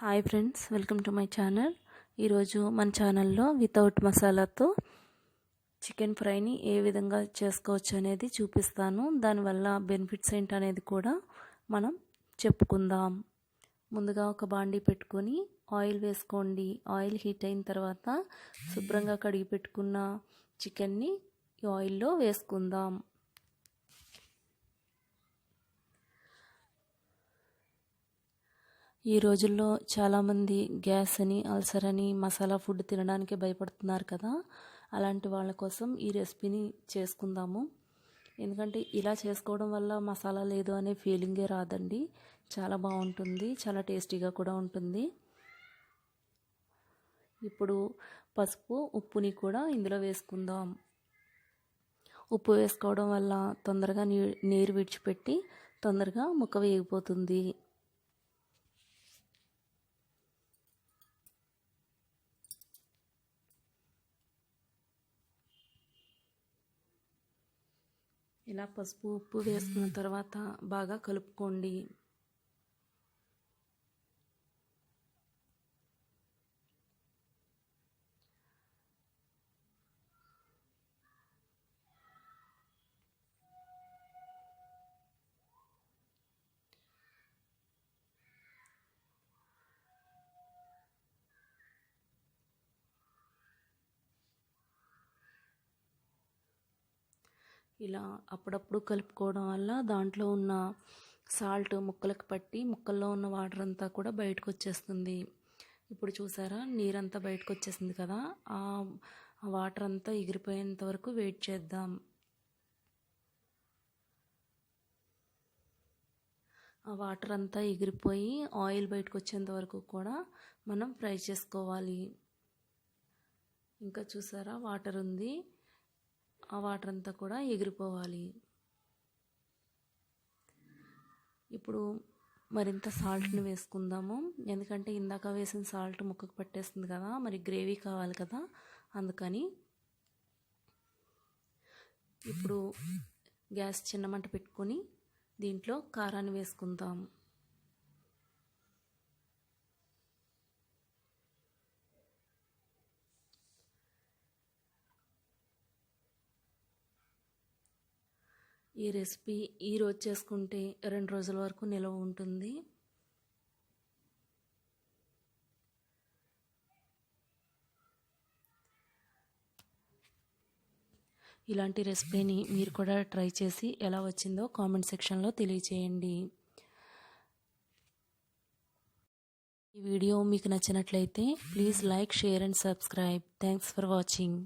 Hi friends welcome to my channel. ఈరోజు మన ఛానల్లో వితౌట్ మసాలాతో చికెన్ ఫ్రైని ఏ విధంగా చేసుకోవచ్చు అనేది చూపిస్తాను. దానివల్ల బెనిఫిట్స్ ఏంటనేది కూడా మనం చెప్పుకుందాం. ముందుగా ఒక బాండీ పెట్టుకొని ఆయిల్ వేసుకోండి. ఆయిల్ హీట్ అయిన తర్వాత శుభ్రంగా కడిగి పెట్టుకున్న చికెన్ని ఈ ఆయిల్లో వేసుకుందాం. ఈ రోజుల్లో చాలామంది గ్యాస్ అని అల్సర్ అని మసాలా ఫుడ్ తినడానికి భయపడుతున్నారు కదా. అలాంటి వాళ్ళ కోసం ఈ రెసిపీని చేసుకుందాము. ఎందుకంటే ఇలా చేసుకోవడం వల్ల మసాలా లేదు అనే ఫీలింగే రాదండి. చాలా బాగుంటుంది చాలా టేస్టీగా కూడా ఉంటుంది. ఇప్పుడు పసుపు ఉప్పుని కూడా ఇందులో వేసుకుందాం. ఉప్పు వేసుకోవడం వల్ల తొందరగా నీరు విడిచిపెట్టి తొందరగా ముక్క వేగిపోతుంది. ఇలా పసుపు ఉప్పు వేసుకున్న తర్వాత బాగా కలుపుకోండి. ఇలా అప్పుడప్పుడు కలుపుకోవడం వల్ల దాంట్లో ఉన్న సాల్ట్ ముక్కలకు పట్టి ముక్కల్లో ఉన్న వాటర్ అంతా కూడా బయటకు వచ్చేస్తుంది ఇప్పుడు చూసారా? నీరంతా బయటకు వచ్చేసింది కదా? ఆ వాటర్ అంతా ఎగిరిపోయేంత వరకు వెయిట్ చేద్దాం. ఆ వాటర్ అంతా ఎగిరిపోయి ఆయిల్ బయటకు వచ్చేంత వరకు కూడా మనం ఫ్రై చేసుకోవాలి. ఇంకా చూసారా? వాటర్ ఉంది. ఆ వాటర్ అంతా కూడా ఎగిరిపోవాలి. ఇప్పుడు మరింత సాల్ట్ని వేసుకుందాము. ఎందుకంటే ఇందాక వేసిన సాల్ట్ ముక్కకు పట్టేస్తుంది కదా మరి గ్రేవీ కావాలి కదా అందుకని. ఇప్పుడు గ్యాస్ చిన్న మంట పెట్టుకొని దీంట్లో కారాన్ని వేసుకుందాము ఈ రెసిపీ ఈరోజు చేసుకుంటే రెండు రోజుల వరకు నిల్వ ఉంటుంది. ఇలాంటి రెసిపీని మీరు కూడా ట్రై చేసి ఎలా వచ్చిందో కామెంట్ సెక్షన్లో తెలియచేయండి. ఈ వీడియో మీకు నచ్చినట్లయితే please like share and subscribe. Thanks for watching.